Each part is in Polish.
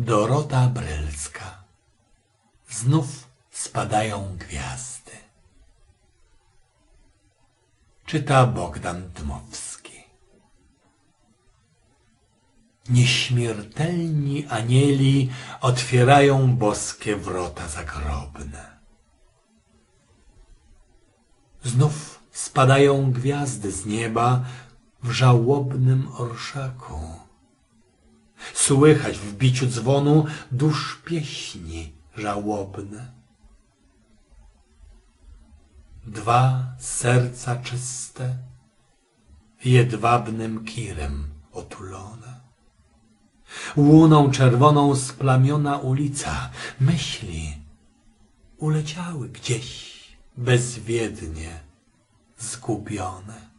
Dorota Brylska. Znów spadają gwiazdy. Czyta Bogdan Dmowski. Nieśmiertelni anieli otwierają boskie wrota zagrobne. Znów spadają gwiazdy z nieba w żałobnym orszaku. Słychać w biciu dzwonu dusz pieśni żałobne. Dwa serca czyste, jedwabnym kirem otulone. Łuną czerwoną splamiona ulica, myśli uleciały gdzieś bezwiednie zgubione.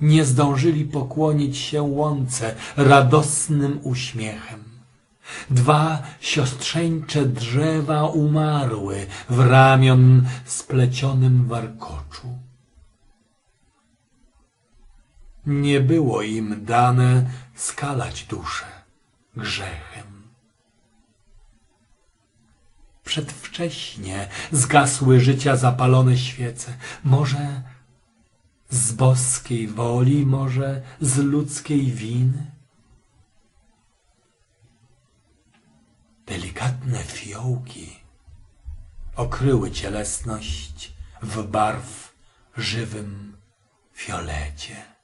Nie zdążyli pokłonić się łące radosnym uśmiechem. Dwa siostrzeńcze drzewa umarły w ramion splecionym warkoczu. Nie było im dane skalać duszę grzechem. Przedwcześnie zgasły życia zapalone świece. Może z boskiej woli, może z ludzkiej winy? Delikatne fiołki okryły cielesność w barw żywym fiolecie.